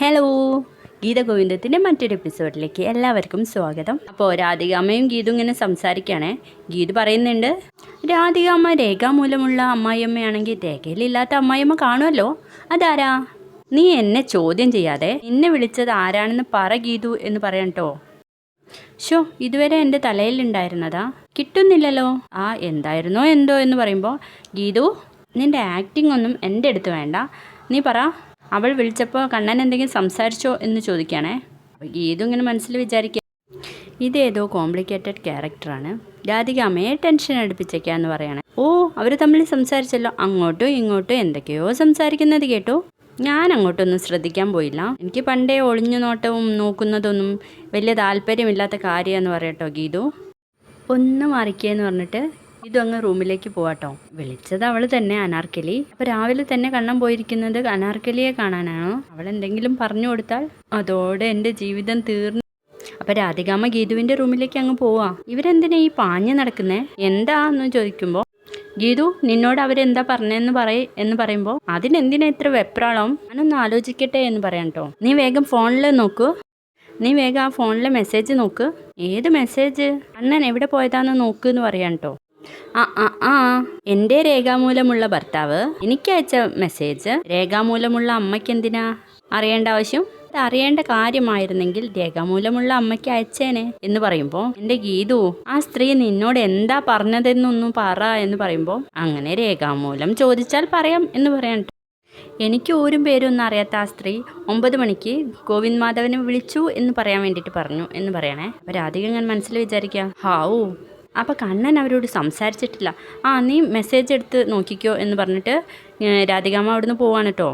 Hello Geetha ഗോവിന്ദത്തിന്റെ മറ്റൊരു എപ്പിസോഡിലേക്ക് എല്ലാവർക്കും സ്വാഗതം. അപ്പോൾ രാധികാമ്മയും ഗീതു ഇങ്ങനെ സംസാരിക്കുകയാണേ ഗീതു പറയുന്നുണ്ട് രാധികാമ്മ രേഖാമൂലമുള്ള അമ്മായിയമ്മയാണെങ്കിൽ രേഖയിലില്ലാത്ത അമ്മായിയമ്മ കാണുമല്ലോ. അതാരാ? നീ എന്നെ ചോദ്യം ചെയ്യാതെ നിന്നെ വിളിച്ചത് ആരാണെന്ന് പറ ഗീതു എന്ന് പറയാം കേട്ടോ ഷോ ഇതുവരെ എന്റെ തലയിലുണ്ടായിരുന്നതാ? കിട്ടുന്നില്ലല്ലോ. ആ എന്തായിരുന്നോ എന്തോ എന്ന് പറയുമ്പോൾ ഗീതു നിന്റെ ആക്ടിംഗ് ഒന്നും എന്റെ അടുത്ത് വേണ്ട. നീ പറ. അവൾ വിളിച്ചപ്പോൾ കണ്ണൻ എന്തെങ്കിലും സംസാരിച്ചോ എന്ന് ചോദിക്കുകയാണേ. ഗീതു ഇങ്ങനെ മനസ്സിൽ വിചാരിക്കുക. ഇതേതോ കോംപ്ലിക്കേറ്റഡ് ക്യാരക്ടറാണ് രാധിക അമ്മയെ ടെൻഷൻ അടുപ്പിച്ചേക്കാന്ന് പറയണേ. ഓ അവർ തമ്മിൽ സംസാരിച്ചല്ലോ. അങ്ങോട്ടും ഇങ്ങോട്ടും എന്തൊക്കെയോ സംസാരിക്കുന്നത് കേട്ടു. ഞാൻ അങ്ങോട്ടൊന്നും ശ്രദ്ധിക്കാൻ പോയില്ല. എനിക്ക് പണ്ടേ ഒളിഞ്ഞു നോട്ടവും നോക്കുന്നതൊന്നും വലിയ താല്പര്യമില്ലാത്ത കാര്യമെന്ന് പറയട്ടോ ഗീതു. ഒന്ന് മറിക്കുകയെന്ന് പറഞ്ഞിട്ട് ഇതു അങ്ങ് റൂമിലേക്ക് പോവാട്ടോ വിളിച്ചത് അവൾ തന്നെ അനാർക്കലി. അപ്പോൾ രാവിലെ തന്നെ കണ്ണം പോയിരിക്കുന്നത് അനാർക്കലിയെ കാണാനാണോ? അവൾ എന്തെങ്കിലും പറഞ്ഞു കൊടുത്താൽ അതോടെ എന്റെ ജീവിതം തീർന്നു. അപ്പൊ രാധികാമ്മ ഗീതുവിന്റെ റൂമിലേക്ക് അങ്ങ് പോവാ. ഇവരെന്തിനാ ഈ പാഞ്ഞു നടക്കുന്നേ? എന്താന്ന് ചോദിക്കുമ്പോൾ ഗീതു നിന്നോട് അവരെന്താ പറഞ്ഞെന്ന് പറയ എന്ന് പറയുമ്പോൾ അതിനെന്തിനാ ഇത്ര വെപ്രാളം? ഞാനൊന്ന് ആലോചിക്കട്ടെ എന്ന് പറയാം കേട്ടോ നീ വേഗം ഫോണിൽ നോക്കൂ. നീ വേഗം ആ ഫോണിലെ മെസ്സേജ് നോക്ക്. ഏത് മെസ്സേജ്? അണ്ണൻ എവിടെ പോയതാന്ന് നോക്ക് എന്ന് പറയാം കേട്ടോ ആ ആ ആ. എന്റെ രേഖാമൂലമുള്ള ഭർത്താവ് എനിക്ക് അയച്ച മെസ്സേജ് രേഖാമൂലമുള്ള അമ്മയ്ക്ക് എന്തിനാ? അറിയേണ്ട ആവശ്യം? അത് അറിയേണ്ട കാര്യമായിരുന്നെങ്കിൽ രേഖാമൂലമുള്ള അമ്മയ്ക്ക് അയച്ചേനെ എന്ന് പറയുമ്പോൾ എന്റെ ഗീതു ആ സ്ത്രീ നിന്നോട് എന്താ പറഞ്ഞതെന്നൊന്നും പറ എന്ന് പറയുമ്പോൾ അങ്ങനെ രേഖാമൂലം ചോദിച്ചാൽ പറയാം എന്ന് പറയാം എനിക്ക് എനിക്ക് ഓരും പേരൊന്നും അറിയാത്ത ആ സ്ത്രീ ഒമ്പത് മണിക്ക് ഗോവിന്ദ് മാധവനെ വിളിച്ചു എന്ന് പറയാൻ വേണ്ടിയിട്ട് പറഞ്ഞു എന്ന് പറയണേ. അപ്പോൾ രാധിക ഞാൻ മനസ്സിൽ വിചാരിക്കുക ഹാവൂ. അപ്പോൾ കണ്ണൻ അവരോട് സംസാരിച്ചിട്ടില്ല. ആ നീ മെസ്സേജ് എടുത്ത് നോക്കിക്കോ എന്ന് പറഞ്ഞിട്ട് രാധികാമ അവിടുന്ന് പോവാണ് കേട്ടോ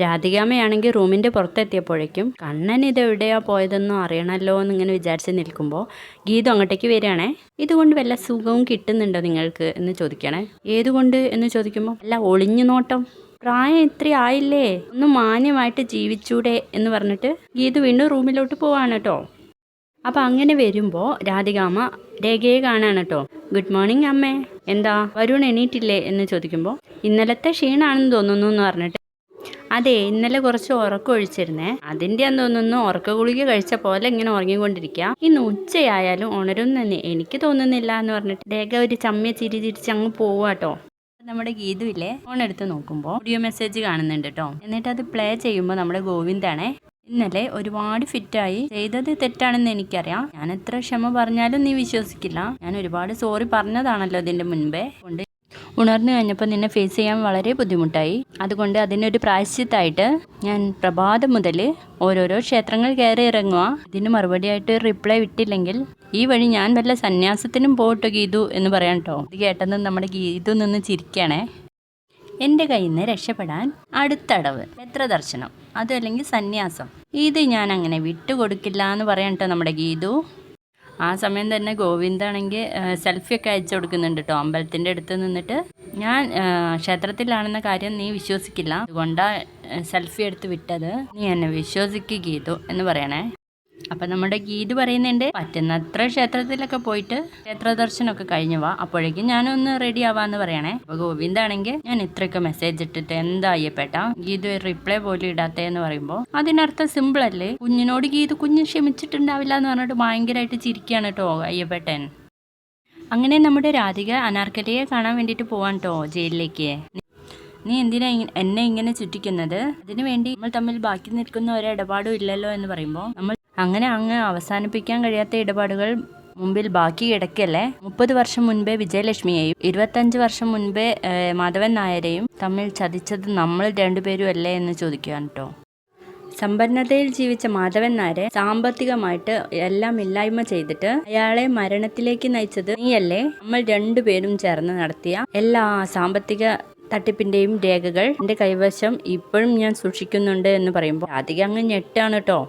രാധികാമയാണെങ്കിൽ റൂമിന്റെ പുറത്തെത്തിയപ്പോഴേക്കും കണ്ണൻ ഇത് എവിടെയാ പോയതെന്നും അറിയണമല്ലോ എന്നിങ്ങനെ വിചാരിച്ച് നിൽക്കുമ്പോൾ ഗീതം അങ്ങോട്ടേക്ക് വരികയാണേ. ഇതുകൊണ്ട് വല്ല സുഖവും കിട്ടുന്നുണ്ടോ നിങ്ങൾക്ക്? എന്ന് ചോദിക്കണേ ഏതുകൊണ്ട്? എന്ന് ചോദിക്കുമ്പോൾ അല്ല ഒളിഞ്ഞു നോട്ടം. പ്രായം ഇത്ര ആയില്ലേ? ഒന്ന് മാന്യമായിട്ട് ജീവിച്ചൂടെ എന്ന് പറഞ്ഞിട്ട് ഗീത് വീണ്ടും റൂമിലോട്ട് പോവാണ് കേട്ടോ അപ്പം അങ്ങനെ വരുമ്പോൾ രാധികാമ്മ രേഖയെ കാണാണ് കേട്ടോ. ഗുഡ് മോർണിംഗ് അമ്മേ. എന്താ? വരുൺ എണീറ്റില്ലേ എന്ന് ചോദിക്കുമ്പോൾ ഇന്നലത്തെ ക്ഷീണാണെന്ന് തോന്നുന്നു എന്ന് പറഞ്ഞിട്ട്. അതെ ഇന്നലെ കുറച്ച് ഉറക്കം ഒഴിച്ചിരുന്നേ. അതിന്റെ തോന്നുന്നു ഉറക്ക ഗുളിക കഴിച്ച പോലെ ഇങ്ങനെ ഉറങ്ങിക്കൊണ്ടിരിക്കുക ഇന്ന് ഉച്ചയായാലും ഉണരും തന്നെ എനിക്ക് തോന്നുന്നില്ല എന്ന് പറഞ്ഞിട്ട് രേഖ ഒരു ചമ്മിയ ചിരി ചിരിച്ച് അങ്ങ് പോവാട്ടോ നമ്മുടെ ഗീതുവില്ലേ ഫോൺ എടുത്ത് നോക്കുമ്പോൾ ഓഡിയോ മെസ്സേജ് കാണുന്നുണ്ട് കേട്ടോ. എന്നിട്ട് അത് പ്ലേ ചെയ്യുമ്പോൾ നമ്മുടെ ഗോവിന്ദാണേ. ഇന്നലെ ഒരുപാട് ഫിറ്റായി. ചെയ്തത് തെറ്റാണെന്ന് എനിക്കറിയാം. ഞാൻ എത്ര ക്ഷമ പറഞ്ഞാലും നീ വിശ്വസിക്കില്ല. ഞാൻ ഒരുപാട് സോറി പറഞ്ഞതാണല്ലോ ഇതിന്റെ മുൻപേ. കൊണ്ട് ഉണർന്നു കഴിഞ്ഞപ്പോൾ നിന്നെ ഫേസ് ചെയ്യാൻ വളരെ ബുദ്ധിമുട്ടായി. അതുകൊണ്ട് അതിനൊരു പ്രായശ്ചിത്തായിട്ട് ഞാൻ പ്രഭാതം മുതൽ ഓരോരോ ക്ഷേത്രങ്ങൾ കയറി ഇറങ്ങുക. ഇതിന് മറുപടിയായിട്ട് റിപ്ലൈ വിട്ടില്ലെങ്കിൽ ഈ വഴി ഞാൻ വല്ല സന്യാസത്തിനും പോകട്ടോ ഗീതു എന്ന് പറയാം കേട്ടോ ഇത് കേട്ടെന്ന് നമ്മുടെ ഗീതു നിന്ന് ചിരിക്കണേ. എന്റെ കയ്യിൽ നിന്ന് രക്ഷപ്പെടാൻ അടുത്തടവ്. എത്ര ദർശനം? അതല്ലെങ്കിൽ സന്യാസം. ഇത് ഞാൻ അങ്ങനെ വിട്ടുകൊടുക്കില്ല എന്ന് പറയണ്ടോ നമ്മുടെ ഗീതു. ആ സമയം തന്നെ ഗോവിന്ദാണെങ്കിൽ സെൽഫിയൊക്കെ അയച്ചു കൊടുക്കുന്നുണ്ട് കേട്ടോ അമ്പലത്തിന്റെ അടുത്ത് നിന്നിട്ട്. ഞാൻ ക്ഷേത്രത്തിലാണെന്ന കാര്യം നീ വിശ്വസിക്കില്ല. അതുകൊണ്ടാണ് സെൽഫി എടുത്ത് വിട്ടത്. നീ എന്നെ വിശ്വസിക്കുക ഗീതു എന്ന് പറയണേ. അപ്പം നമ്മുടെ ഗീത് പറയുന്നുണ്ട് പറ്റുന്നത്ര ക്ഷേത്രത്തിലൊക്കെ പോയിട്ട് ക്ഷേത്ര ദർശനമൊക്കെ കഴിഞ്ഞു വാ. അപ്പോഴേക്കും ഞാനൊന്ന് റെഡി ആവാന്ന് പറയണേ. അപ്പോൾ ഗോവിന്ദാണെങ്കിൽ ഞാൻ ഇത്രയൊക്കെ മെസ്സേജ് ഇട്ടിട്ട് എന്താ പെട്ട ഗീത് റിപ്ലൈ പോലും ഇടാത്തേന്ന് പറയുമ്പോൾ അതിനർത്ഥം സിമ്പിൾ അല്ലേ? കുഞ്ഞിനോട് ഗീത് കുഞ്ഞ് ക്ഷമിച്ചിട്ടുണ്ടാവില്ല എന്ന് പറഞ്ഞിട്ട് ഭയങ്കരമായിട്ട് ചിരിക്കുകയാണ് കേട്ടോ അയ്യപ്പെട്ടൻ. അങ്ങനെ നമ്മുടെ രാധിക അനാർക്കലിയെ കാണാൻ വേണ്ടിയിട്ട് പോവാൻ കേട്ടോ ജയിലിലേക്ക്. നീ എന്തിനാ എന്നെ ഇങ്ങനെ ചുറ്റിക്കുന്നത്? അതിനു വേണ്ടി നമ്മൾ തമ്മിൽ ബാക്കി നിൽക്കുന്ന ഒരു ഇടപാടും ഇല്ലല്ലോ എന്ന് പറയുമ്പോൾ നമ്മൾ അങ്ങനെ അങ്ങ് അവസാനിപ്പിക്കാൻ കഴിയാത്ത ഇടപാടുകൾ മുമ്പിൽ ബാക്കി കിടക്കല്ലേ മുപ്പത് വർഷം മുൻപേ വിജയലക്ഷ്മിയെയും ഇരുപത്തഞ്ച് വർഷം മുൻപേ മാധവൻ നായരെയും തമ്മിൽ ചതിച്ചത് നമ്മൾ രണ്ടുപേരും അല്ലേ എന്ന് ചോദിക്കുകയാണ് കേട്ടോ സമ്പന്നതയിൽ ജീവിച്ച മാധവൻ നായരെ സാമ്പത്തികമായിട്ട് എല്ലാം ഇല്ലായ്മ ചെയ്തിട്ട് അയാളെ മരണത്തിലേക്ക് നയിച്ചത് നീയല്ലേ? നമ്മൾ രണ്ടുപേരും ചേർന്ന് നടത്തിയ എല്ലാ സാമ്പത്തിക തട്ടിപ്പിന്റെയും രേഖകൾ എന്റെ കൈവശം ഇപ്പോഴും ഞാൻ സൂക്ഷിക്കുന്നുണ്ട് എന്ന് പറയുമ്പോൾ അധികം അങ്ങ് ഞെട്ടാണ് കേട്ടോ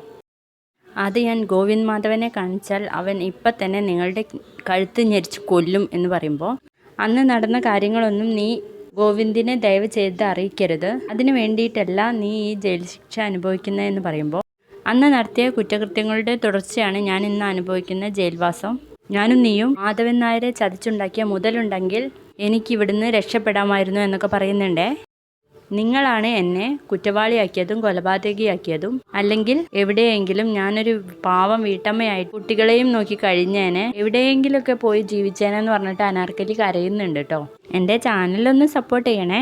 അത് ഞാൻ ഗോവിന്ദ് മാധവനെ കാണിച്ചാൽ അവൻ ഇപ്പം തന്നെ നിങ്ങളുടെ കഴുത്ത് ഞെരിച്ച് കൊല്ലും എന്ന് പറയുമ്പോൾ അന്ന് നടന്ന കാര്യങ്ങളൊന്നും നീ ഗോവിന്ദിനെ ദയവ് ചെയ്ത് അറിയിക്കരുത്. അതിനു വേണ്ടിയിട്ടല്ല നീ ഈ ജയിൽ ശിക്ഷ അനുഭവിക്കുന്നതെന്ന് പറയുമ്പോൾ അന്ന് നടത്തിയ കുറ്റകൃത്യങ്ങളുടെ തുടർച്ചയാണ് ഞാൻ ഇന്ന് അനുഭവിക്കുന്ന ജയിൽവാസം. ഞാനും നീയും മാധവൻ നായരെ ചതിച്ചുണ്ടാക്കിയ മുതലുണ്ടെങ്കിൽ എനിക്കിവിടുന്ന് രക്ഷപ്പെടാമായിരുന്നു എന്നൊക്കെ പറയുന്നുണ്ടേ? നിങ്ങളാണ് എന്നെ കുറ്റവാളിയാക്കിയതും കൊലപാതകിയാക്കിയതും അല്ലെങ്കിൽ എവിടെയെങ്കിലും ഞാനൊരു പാവം വീട്ടമ്മയായി കുട്ടികളെയും നോക്കി കഴിഞ്ഞേനെ എവിടെയെങ്കിലുമൊക്കെ പോയി ജീവിച്ചേനെന്ന് പറഞ്ഞിട്ട് അനാർക്കലി കരയുന്നുണ്ട് കേട്ടോ എന്റെ ചാനലൊന്ന് സപ്പോർട്ട് ചെയ്യണേ.